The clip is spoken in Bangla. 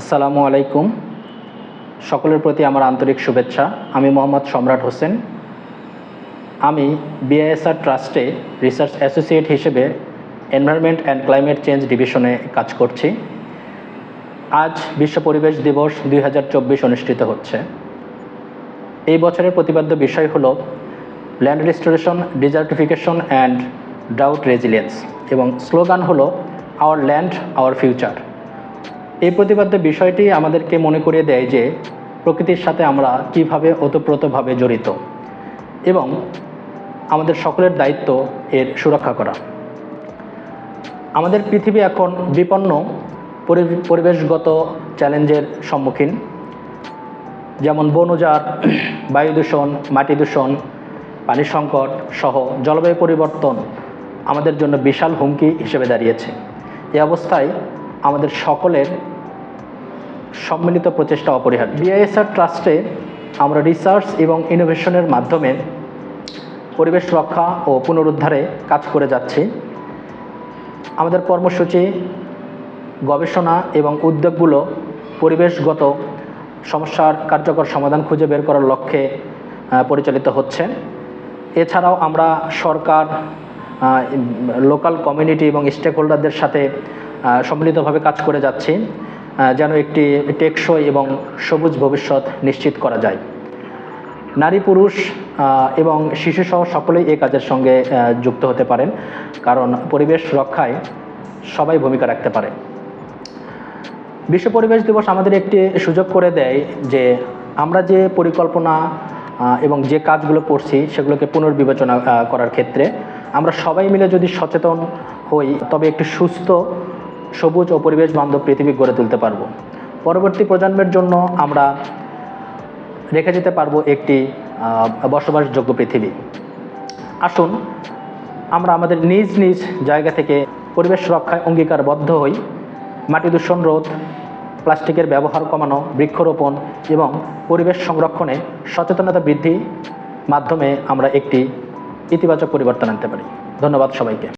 আসসালামু আলাইকুম। সকলের প্রতি আমার আন্তরিক শুভেচ্ছা। আমি মোহাম্মদ সম্রাট হোসেন। আমি বিআইএসআর ট্রাস্টে রিসার্চ অ্যাসোসিয়েট হিসেবে এনভায়রনমেন্ট অ্যান্ড ক্লাইমেট চেঞ্জ ডিভিশনে কাজ করছি। আজ বিশ্ব পরিবেশ দিবস দুই হাজার চব্বিশ অনুষ্ঠিত হচ্ছে। এই বছরের প্রতিপাদ্য বিষয় হলো ল্যান্ড রিস্টোরেশন ডিজার্টিফিকেশন অ্যান্ড ডাউট রেজিলিয়েন্স এবং স্লোগান হলো আওয়ার ল্যান্ড আওয়ার ফিউচার এই প্রতিপাদ্য বিষয়টি আমাদেরকে মনে করিয়ে দেয় যে প্রকৃতির সাথে আমরা কীভাবে ওতপ্রোতভাবে জড়িত এবং আমাদের সকলের দায়িত্ব এর সুরক্ষা করা। আমাদের পৃথিবী এখন বিপন্ন পরিবেশগত চ্যালেঞ্জের সম্মুখীন। যেমন বন বায়ু দূষণ, মাটি দূষণ, পানি সংকট সহ জলবায়ু পরিবর্তন আমাদের জন্য বিশাল হুমকি হিসেবে দাঁড়িয়েছে। এ অবস্থায় আমাদের সকলের সম্মিলিত প্রচেষ্টা অপরিহার্য। বিআইএসআর ট্রাস্টে আমরা রিসার্চ এবং ইনোভেশনের মাধ্যমে পরিবেশ রক্ষা ও পুনরুদ্ধারে কাজ করে যাচ্ছি। আমাদের কর্মসূচি, গবেষণা এবং উদ্যোগগুলো পরিবেশগত সমস্যার কার্যকর সমাধান খুঁজে বের করার লক্ষ্যে পরিচালিত হচ্ছে। এছাড়াও আমরা সরকার লোকাল কমিউনিটি এবং স্টেক হোল্ডারদের সাথে সম্মিলিতভাবে কাজ করে যাচ্ছি যেন একটি টেকসই এবং সবুজ ভবিষ্যৎ নিশ্চিত করা যায়। নারী, পুরুষ এবং শিশুসহ সকলেই এই কাজের সঙ্গে যুক্ত হতে পারেন, কারণ পরিবেশ রক্ষায় সবাই ভূমিকা রাখতে পারে। বিশ্ব পরিবেশ দিবস আমাদের একটি সুযোগ করে দেয় যে আমরা যে পরিকল্পনা এবং যে কাজগুলো করছি সেগুলোকে পুনর্বিবেচনা করার ক্ষেত্রে আমরা সবাই মিলে যদি সচেতন হই, তবে একটি সুস্থ সবুজ ও পরিবেশ বান্ধব পৃথিবী গড়ে তুলতে পারব। পরবর্তী প্রজন্মের জন্য আমরা রেখে যেতে পারব একটি বসবাসযোগ্য পৃথিবী। আসুন, আমরা আমাদের নিজ নিজ জায়গা থেকে পরিবেশ রক্ষায় অঙ্গীকারবদ্ধ হই। মাটি দূষণ রোধ, প্লাস্টিকের ব্যবহার কমানো, বৃক্ষরোপণ এবং পরিবেশ সংরক্ষণে সচেতনতা বৃদ্ধি মাধ্যমে আমরা একটি ইতিবাচক পরিবর্তন আনতে পারি। ধন্যবাদ সবাইকে।